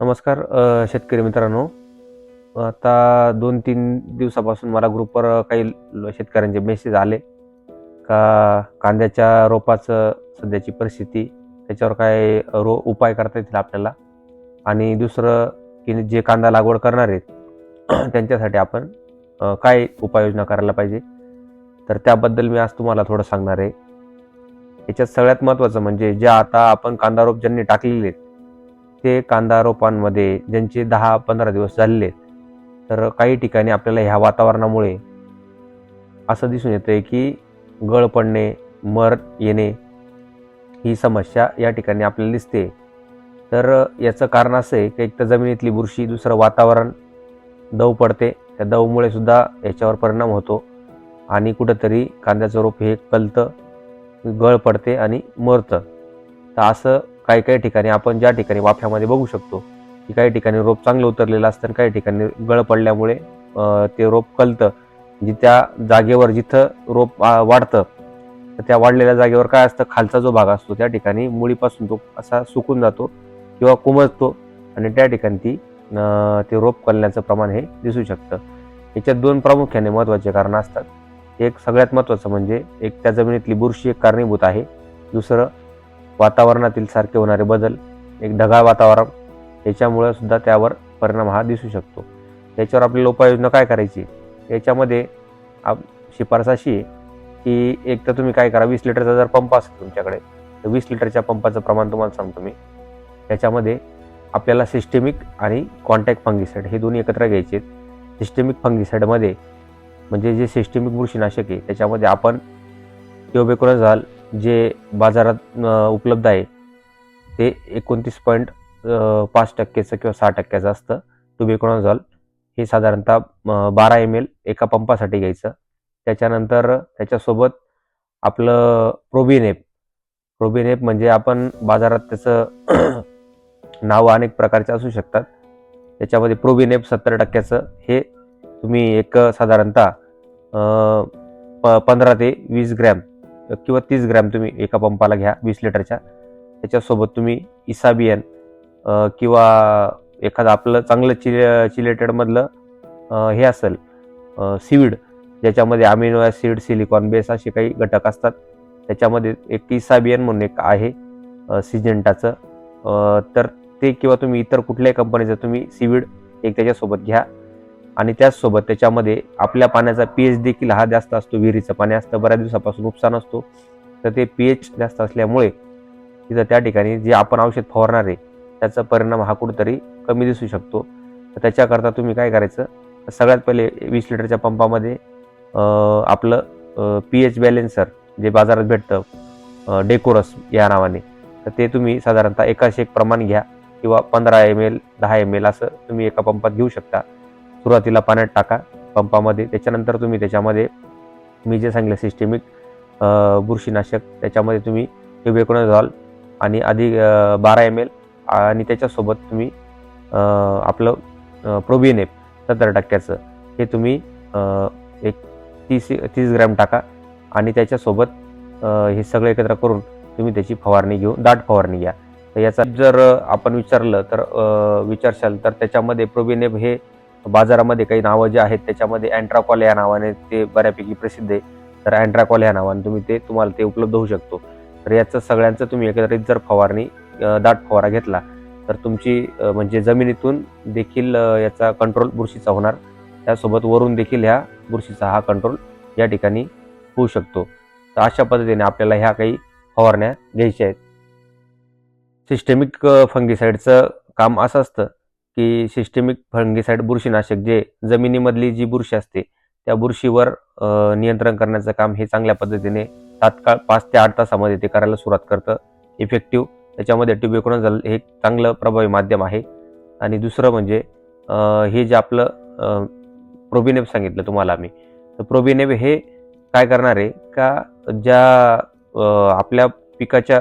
नमस्कार शेतकरी मित्रांनो. आता दोन तीन दिवसापासून मला ग्रुपवर काही शेतकऱ्यांचे मेसेज आले. का कांद्याच्या रोपाचं सध्याची परिस्थिती त्याच्यावर काय रो उपाय करता येतील आपल्याला? आणि दुसरं की जे कांदा लागवड करणार आहेत त्यांच्यासाठी आपण काय उपाययोजना करायला पाहिजे? तर त्याबद्दल मी आज तुम्हाला थोडं सांगणार आहे. याच्यात सगळ्यात महत्त्वाचं म्हणजे ज्या आता आपण कांदा रोप ज्यांनी टाकलेले आहेत ते कांदा रोपांमध्ये ज्यांचे दहा पंधरा दिवस झालेले तर काही ठिकाणी आपल्याला ह्या वातावरणामुळे असं दिसून येतं आहे की गळ पडणे मर येणे ही समस्या या ठिकाणी आपल्याला दिसते. तर याचं कारण असं आहे की एक तर जमिनीतली बुरशी दुसरं वातावरण दव पडते. त्या दवमुळे सुद्धा याच्यावर परिणाम होतो आणि कुठंतरी कांद्याचं रोप हे कलतं गळ पडते आणि मरतं. तर असं काही काही ठिकाणी आपण ज्या ठिकाणी वाफ्यामध्ये बघू शकतो की काही ठिकाणी रोप चांगलं उतरलेलं असतं आणि काही ठिकाणी गळ पडल्यामुळे ते रोप कलतं. जी त्या जागेवर जिथं रोप वाढतं तर त्या वाढलेल्या जागेवर काय असतं खालचा जो भाग असतो त्या ठिकाणी मुळीपासून तो असा सुकून जातो किंवा कुमजतो आणि त्या ठिकाणी ती ते रोप कलण्याचं प्रमाण हे दिसू शकतं. याच्यात दोन प्रामुख्याने महत्त्वाचे कारणं असतात. एक सगळ्यात महत्त्वाचं म्हणजे एक त्या जमिनीतली बुरशी एक कारणीभूत आहे. दुसरं वातावरणातील सारखे होणारे बदल एक ढगाळ वातावरण याच्यामुळे सुद्धा त्यावर परिणाम हा दिसू शकतो. याच्यावर आपल्याला उपाययोजना काय करायची? याच्यामध्ये आप शिफारस अशी आहे की एक तर तुम्ही काय करा वीस लिटरचा जर पंप असेल तुमच्याकडे तर वीस लिटरच्या पंपाचं प्रमाण तुम्हाला सांगतो मी. त्याच्यामध्ये आपल्याला सिस्टेमिक आणि कॉन्टॅक्ट फंगिसाईड हे दोन्ही एकत्र घ्यायचे सिस्टेमिक फंगिसाईडमध्ये म्हणजे जे सिस्टेमिक बुरशीनाशक आहे त्याच्यामध्ये आपण झाल जे बाजारात उपलब्ध आहे ते एकोणतीस पॉईंट पाच टक्क्याचं किंवा सहा टक्क्याचं असतं. ट्युबेकोनॉझॉल हे साधारणतः बारा एम एल एका पंपासाठी घ्यायचं. त्याच्यानंतर त्याच्यासोबत आपलं प्रोबिनेप प्रोबिनेप म्हणजे आपण बाजारात त्याचं नावं अनेक प्रकारचे असू शकतात. त्याच्यामध्ये प्रोबिनेप सत्तर टक्क्याचं हे तुम्ही एक साधारणतः प पंधरा ते वीस ग्रॅम किंवा तीस ग्रॅम तुम्ही एका पंपाला घ्या वीस लिटरच्या. त्याच्यासोबत तुम्ही इसाबियन किंवा एखादं आपलं चांगलं चिले चिलेटेडमधलं हे असेल सीविड ज्याच्यामध्ये अमिनो ॲसिड सिलिकॉन बेस असे काही घटक असतात. त्याच्यामध्ये एक इसाबियन म्हणून एक आहे सिजेंटाचं. तर ते किंवा तुम्ही इतर कुठल्याही कंपनीचं तुम्ही सीविड एक त्याच्यासोबत घ्या. आणि त्याचसोबत त्याच्यामध्ये आपल्या पाण्याचा पी एच देखील हा जास्त असतो विहिरीचं पाणी असतं बऱ्याच दिवसापासून नुकसान असतो तर ते पी एच जास्त असल्यामुळे तिथं त्या ठिकाणी जे आपण औषध फवारणार आहे त्याचा परिणाम हा कुठंतरी कमी दिसू शकतो. तर त्याच्याकरता तुम्ही काय करायचं सगळ्यात पहिले वीस लिटरच्या पंपामध्ये आपलं पी एच बॅलेन्सर जे बाजारात भेटतं डेकोरस या नावाने तर ते तुम्ही साधारणतः एकाशे एक प्रमाण घ्या किंवा पंधरा एम एल दहा एम एल असं तुम्ही एका पंपात घेऊ शकता. सुरुवातीला पाण्यात टाका पंपामध्ये त्याच्यानंतर तुम्ही त्याच्यामध्ये मी जे सांगितलं सिस्टेमिक बुरशीनाशक त्याच्यामध्ये तुम्ही ट्युबेकोनझॉल आणि आधी बारा एम एल आणि त्याच्यासोबत तुम्ही आपलं प्रोबिनेप सत्तर टक्क्याचं हे तुम्ही एक तीस तीस ग्रॅम टाका आणि त्याच्यासोबत हे सगळं एकत्र करून तुम्ही त्याची फवारणी घेऊन दाट फवारणी घ्या. तर याचा जर आपण विचारलं तर विचारशाल तर त्याच्यामध्ये प्रोबिनेप हे बाजारामध्ये काही नावं जे आहेत त्याच्यामध्ये अँट्राकॉल या नावाने ते बऱ्यापैकी प्रसिद्ध आहे. तर अँट्राकॉल या नावाने तुम्ही ते तुम्हाला ते उपलब्ध होऊ शकतो. तर याचं सगळ्यांचं तुम्ही एकत्रित जर फवारणी दाट फवारा घेतला तर तुमची म्हणजे जमिनीतून देखील याचा कंट्रोल बुरशीचा होणार. त्यासोबत वरून देखील ह्या बुरशीचा हा कंट्रोल या ठिकाणी होऊ शकतो. तर अशा पद्धतीने आपल्याला ह्या काही फवारण्या घ्यायच्या आहेत. सिस्टेमिक फंगिसाईडचं काम असं असतं की सिस्टेमिक फंगिसाईड बुरशीनाशक जे जमिनीमधली जी बुरशी असते त्या बुरशीवर नियंत्रण करण्याचं काम हे चांगल्या पद्धतीने तात्काळ पाच ते आठ तासामध्ये ते करायला सुरुवात करतं. इफेक्टिव्ह त्याच्यामध्ये ट्युबेकोनझल हे चांगलं प्रभावी माध्यम आहे. आणि दुसरं म्हणजे हे जे आपलं प्रोबिनेप सांगितलं तुम्हाला आम्ही. तर प्रोबिनेव हे काय करणार आहे का ज्या आपल्या पिकाच्या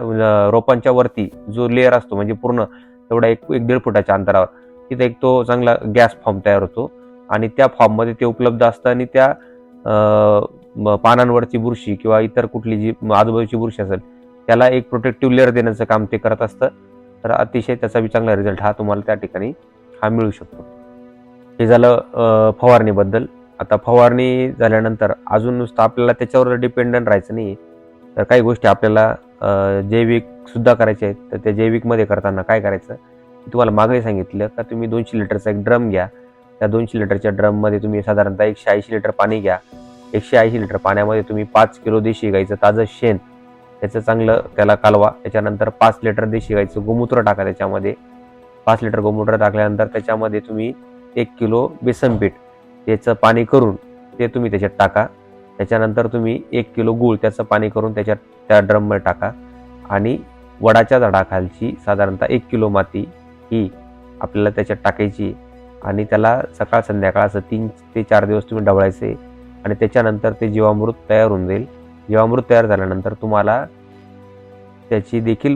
रोपांच्या वरती जो लेअर असतो म्हणजे पूर्ण तेवढा एक एक दीड फुटाच्या अंतरावर तिथे एक तो चांगला गॅस फॉर्म तयार होतो. आणि त्या फॉर्ममध्ये ते उपलब्ध असतं आणि त्या पानांवरची बुरशी किंवा इतर कुठली जी आजूबाजूची बुरशी असेल त्याला एक प्रोटेक्टिव्ह लेअर देण्याचं काम ते करत असतं. तर अतिशय त्याचा बी चांगला रिझल्ट हा तुम्हाला त्या ठिकाणी हा मिळू शकतो. हे झालं फवारणीबद्दल. आता फवारणी झाल्यानंतर अजून नुसतं आपल्याला त्याच्यावर डिपेंडंट राहायचं नाही तर काही गोष्टी आपल्याला जैविकसुद्धा करायच्या आहेत. तर त्या जैविकमध्ये करताना काय करायचं? तुम्हाला मागे सांगितलं का तुम्ही दोनशे लिटरचा एक ड्रम घ्या. त्या दोनशे लिटरच्या ड्रममध्ये तुम्ही साधारणतः एकशे ऐंशी लिटर पाणी घ्या. एकशे ऐंशी लिटर पाण्यामध्ये तुम्ही पाच किलो देशी गाईचं ताजं शेण त्याचं चांगलं त्याला कालवा त्याच्यानंतर पाच लिटर देशी गाईचं गोमूत्र टाका त्याच्यामध्ये. पाच लिटर गोमूत्र टाकल्यानंतर त्याच्यामध्ये तुम्ही एक किलो बेसन पीठ त्याचं पाणी करून ते तुम्ही त्याच्यात टाका. त्याच्यानंतर तुम्ही एक किलो गूळ त्याचं पाणी करून त्याच्यात त्या ड्रममध्ये टाका. आणि वडाच्या झाडाखालची साधारणतः एक किलो माती ही आपल्याला त्याच्यात टाकायची आणि त्याला सकाळ संध्याकाळ असं तीन ते चार दिवस तुम्ही ढवळायचे आणि त्याच्यानंतर ते जीवामृत तयार होऊन जाईल. जीवामृत तयार झाल्यानंतर तुम्हाला त्याची देखील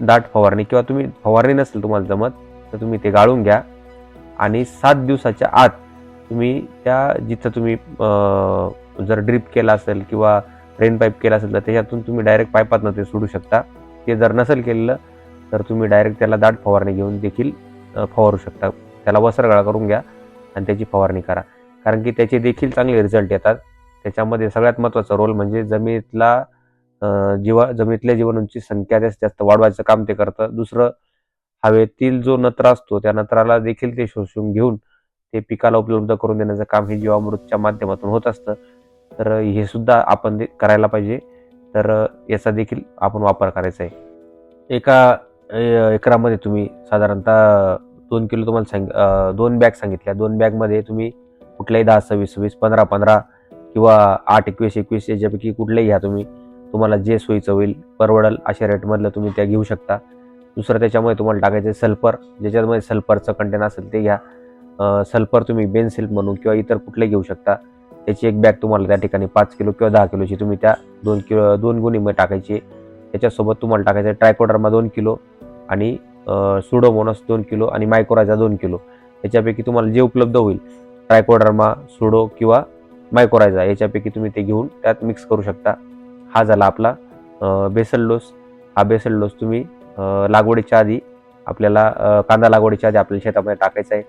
दाट फवारणी किंवा तुम्ही फवारणी नसेल तुम्हाला जमत तर तुम्ही ते गाळून घ्या. आणि सात दिवसाच्या आत तुम्ही त्या जिथं तुम्ही जर ड्रिप केला असेल किंवा रेन पाईप केला असेल तर त्याच्यातून तुम्ही डायरेक्ट पायपातनं ते सोडू शकता. ते जर नसेल केलेलं तर तुम्ही डायरेक्ट त्याला दाट फवारणी घेऊन देखील फवारू शकता. त्याला वसरगळा करून घ्या आणि त्याची फवारणी करा. कारण की त्याचे देखील चांगले रिझल्ट येतात. त्याच्यामध्ये सगळ्यात महत्त्वाचा रोल म्हणजे जमिनीतला जीवा जमिनीतल्या जीवाणूंची संख्या जास्तीत जास्त वाढवायचं काम ते करतं. दुसरं हवेतील जो नत्र असतो त्या नत्राला देखील ते शोषून घेऊन ते पिकाला उपलब्ध करून देण्याचं काम हे जीवामृतच्या माध्यमातून होत असतं. तर हे सुद्धा आपण ते करायला पाहिजे. तर याचा देखील आपण वापर करायचा आहे. एका एकरामध्ये तुम्ही साधारणतः दोन किलो तुम्हाला सांग दोन बॅग सांगितल्या. दोन बॅगमध्ये तुम्ही कुठल्याही दहा सव्वीस सव्वीस पंधरा पंधरा किंवा आठ एकवीस एकवीस याच्यापैकी कुठलेही घ्या तुम्ही. तुम्हाला जे सोयीचं होईल परवडल अशा रेटमधलं तुम्ही त्या घेऊ शकता. दुसरं त्याच्यामध्ये तुम्हाला टाकायचं सल्फर. ज्याच्यामध्ये सल्फरचं कंटेन असेल ते घ्या. सल्फर तुम्ही बेन सिल्क म्हणून किंवा इतर कुठले घेऊ शकता. त्याची एक बॅग तुम्हाला त्या ठिकाणी पाच किलो किंवा दहा किलोची तुम्ही त्या दोन किलो दोन गुणीमध्ये टाकायची. त्याच्यासोबत तुम्हाला टाकायचं ट्रायकोडरमा दोन किलो. आणि सुडोमोनस दोन किलो आणि मायकोराजा दोन किलो. याच्यापैकी तुम्हाला जे उपलब्ध होईल ट्रायकोडर्मा सुडो किंवा मायकोरायझा याच्यापैकी तुम्ही ते घेऊन त्यात मिक्स करू शकता. हा झाला आपला बेसल डोस. हा बेसल डोस तुम्ही लागवडीच्या आधी आपल्याला कांदा लागवडीच्या आधी आपल्याला शेतामध्ये टाकायचा आहे.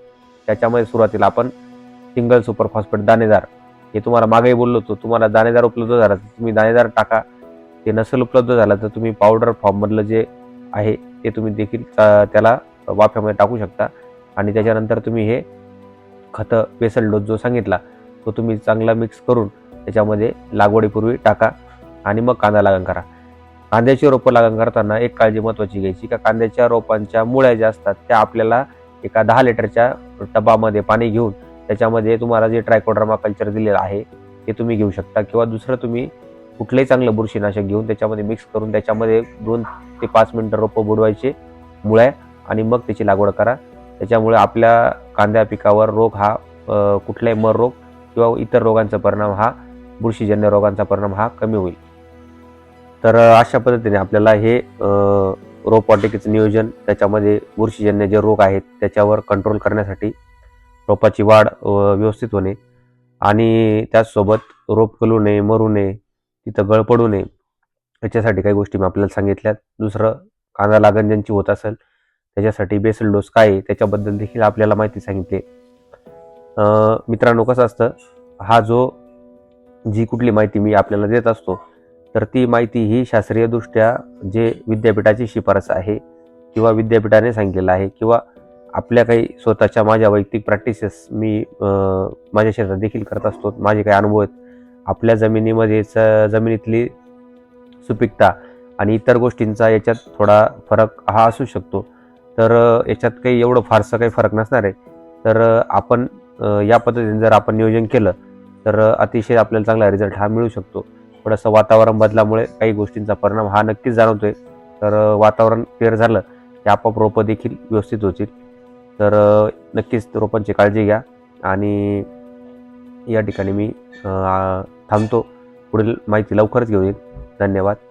त्याच्यामध्ये सुरुवातीला आपण सिंगल सुपर फॉस्फेट दाणेदार हे तुम्हाला मागेही बोललो होतो. तुम्हाला दाणेदार उपलब्ध झाला तर तुम्ही दाणेदार टाका. ते नसेल उपलब्ध झालं तर तुम्ही पावडर फॉर्ममधलं जे आहे ते तुम्ही देखील त्याला वाफ्यामध्ये टाकू शकता. आणि त्याच्यानंतर तुम्ही हे खतं बेसल डोस जो सांगितला तो तुम्ही चांगला मिक्स करून त्याच्यामध्ये लागवडीपूर्वी टाका आणि मग कांदा लागण करा. कांद्याची रोपं लागण करताना एक काळजी महत्त्वाची घ्यायची का कांद्याच्या रोपांच्या मुळ्या ज्या असतात त्या आपल्याला एका दहा लिटरच्या टबामध्ये पाणी घेऊन त्याच्यामध्ये तुम्हाला जे ट्रायकोड्रामा कल्चर दिलेलं आहे ते तुम्ही घेऊ शकता. किंवा दुसरं तुम्ही कुठलंही चांगलं बुरशीनाशक घेऊन त्याच्यामध्ये मिक्स करून त्याच्यामध्ये दोन ते पाच मिनटं रोपं बुडवायचे मुळ्या आणि मग त्याची लागवड करा. त्याच्यामुळे आपल्या कांद्या पिकावर रोग हा कुठलाही मर रोग किंवा इतर रोगांचा परिणाम हा बुरशीजन्य रोगांचा परिणाम हा कमी होईल. तर अशा पद्धतीने आपल्याला हे रोपवाटिकेचं नियोजन त्याच्यामध्ये बुरशीजन्य जे रोग आहेत त्याच्यावर कंट्रोल करण्यासाठी रोपाची वाढ व्यवस्थित होणे आणि त्याचसोबत रोप कलू नये मरू नये तिथं गळ पडू नये याच्यासाठी काही गोष्टी मी आपल्याला सांगितल्यात. दुसरं कांदा लागण ज्यांची होत असेल त्याच्यासाठी बेसल डोस काय आहे त्याच्याबद्दल देखील आपल्याला माहिती सांगितली. मित्रांनो कसं असतं हा जो जी कुठली माहिती मी आपल्याला देत असतो तर ती माहिती ही शास्त्रीयदृष्ट्या जे विद्यापीठाची शिफारस आहे किंवा विद्यापीठाने सांगितलेलं आहे किंवा आपल्या काही स्वतःच्या माझ्या वैयक्तिक प्रॅक्टिसेस मी माझ्या शेतात देखील करत असतो माझे काही अनुभव आहेत. आपल्या जमिनीमध्येच जमिनीतली सुपीकता आणि इतर गोष्टींचा याच्यात थोडा फरक हा असू शकतो. तर याच्यात काही एवढं फारसं काही फरक नसणार आहे. तर आपण या पद्धतीने जर आपण नियोजन केलं तर अतिशय आपल्याला चांगला रिझल्ट हा मिळू शकतो. थोडंसं वातावरण बदलामुळे काही गोष्टींचा परिणाम हा नक्कीच जाणवतोय. तर वातावरण क्लिअर झालं की आपोआप रोपं देखील व्यवस्थित होतील. तर नक्कीच रोपांची काळजी घ्या आणि या ठिकाणी मी थांबतो. पुढील माहिती लवकरच घेऊन येईल धन्यवाद.